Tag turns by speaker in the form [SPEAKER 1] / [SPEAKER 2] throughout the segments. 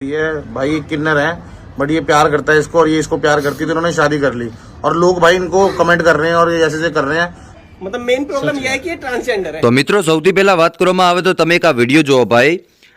[SPEAKER 1] ये भाई एक किन्नर है बट ये प्यार करता है इसको और ये इसको प्यार करती है तो इन्होंने शादी कर ली और लोग भाई इनको कमेंट कर रहे हैं और ये ऐसे ऐसे कर रहे हैं
[SPEAKER 2] मतलब मेन प्रॉब्लम यह है कि ये ट्रांसजेंडर है
[SPEAKER 3] તો મિત્રો સૌથી પહેલા વાત કરવામાં આવે તો તમે એક આ વિડીયો જુઓ ભાઈ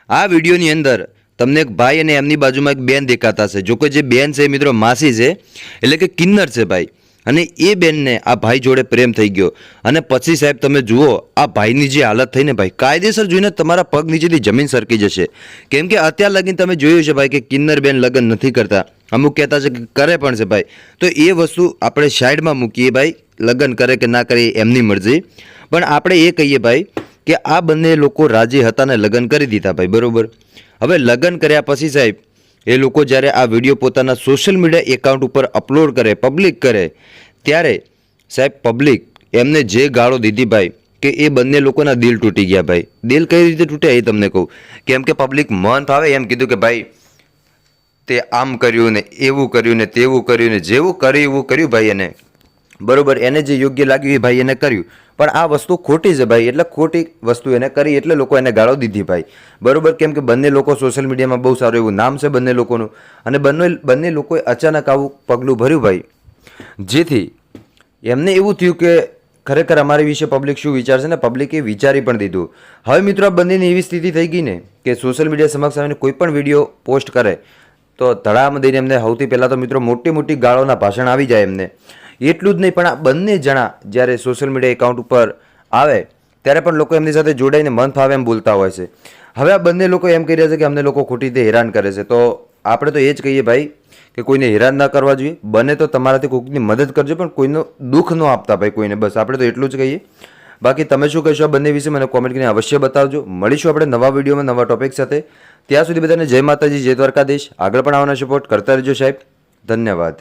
[SPEAKER 3] આ વિડીયોની અંદર તમને એક ભાઈ અને એમની બાજુમાં એક બેન દેખાતા છે જો કે જે બેન છે એ મિત્રો માસી છે એટલે કે કિન્નર છે ભાઈ અને એ બેનને આ ભાઈ જોડે પ્રેમ થઈ ગયો. અને પછી સાહેબ તમે જુઓ, આ ભાઈની જે હાલત થઈને ભાઈ, કાયદેસર જોઈને તમારા પગ નીચેથી જમીન સરકી જશે. કેમ કે અત્યાર લગીને તમે જોયું છે ભાઈ કે કિન્નર બેન લગ્ન નથી કરતા. અમુક કહેતા છે કે કરે પણ છે ભાઈ. તો એ વસ્તુ આપણે સાઈડમાં મૂકીએ ભાઈ, લગ્ન કરે કે ના કરે એમની મરજી. પણ આપણે એ કહીએ ભાઈ કે આ બંને લોકો રાજી હતા ને લગ્ન કરી દીધા ભાઈ, બરોબર? હવે લગ્ન કર્યા પછી સાહેબ એ લોકો જ્યારે આ વીડિયો પોતાના સોશિયલ મીડિયા એકાઉન્ટ ઉપર અપલોડ કરે પબ્લિક કરે, ત્યારે સાહેબ પબ્લિક એમને જે ગાળો દીધી ભાઈ કે એ બંને લોકોના દિલ તૂટી ગયા ભાઈ. દિલ કઈ રીતે તૂટ્યા એ તમને કહું? કેમ કે પબ્લિક મન ફાવે એમ કીધું કે ભાઈ, તે આમ કર્યું ને એવું કર્યું ને તેવું કર્યું ને જેવું કર્યું એવું કર્યું ભાઈ એને. બરોબર, એને જે યોગ્ય લાગ્યું એ ભાઈ એને કર્યું. પણ આ વસ્તુ ખોટી છે ભાઈ, એટલે ખોટી વસ્તુ એને કરી એટલે લોકો એને ગાળો દીધી ભાઈ. બરોબર, કેમ કે બંને લોકો સોશિયલ મીડિયામાં બહુ સારું એવું નામ છે બંને લોકોનું. અને બંને બંને લોકોએ અચાનક આવું પગલું ભર્યું ભાઈ. જેથી એમને એવું થયું કે ખરેખર અમારી વિશે પબ્લિક શું વિચારશે ને પબ્લિકે વિચારી પણ દીધું. હવે મિત્રો, આ બંનેની એવી સ્થિતિ થઈ ગઈ ને કે સોશિયલ મીડિયા સમક્ષ આવીને કોઈ પણ વીડિયો પોસ્ટ કરે, તો ધડામાં દઈને એમને સૌથી પહેલાં તો મિત્રો મોટી મોટી ગાળોના ભાષણ આવી જાય એમને. એટલું જ નહીં, પણ આ બંને જણા જ્યારે સોશિયલ મીડિયા એકાઉન્ટ ઉપર આવે, ત્યારે પણ લોકો એમની સાથે જોડાઈને મન ફાવે એમ બોલતા હોય છે. હવે આ બંને લોકો એમ કહી રહ્યા છે કે અમને લોકો ખોટી રીતે હેરાન કરે છે. તો આપણે તો એ જ કહીએ ભાઈ કે કોઈને હેરાન ના કરવા જોઈએ. બને તો તમારાથી કોઈકની મદદ કરજો, પણ કોઈનો દુઃખ ન આપતા ભાઈ કોઈને. બસ આપણે તો એટલું જ કહીએ. બાકી તમે શું કહેશો આ બંને વિશે મને કોમેન્ટ કરીને અવશ્ય બતાવજો. મળીશું આપણે નવા વિડીયોમાં નવા ટોપિક સાથે. ત્યાં સુધી બધાને જય માતાજી, જય દ્વારકાધીશ. આગળ પણ આવવાનો સપોર્ટ કરતા રહેજો સાહેબ. ધન્યવાદ.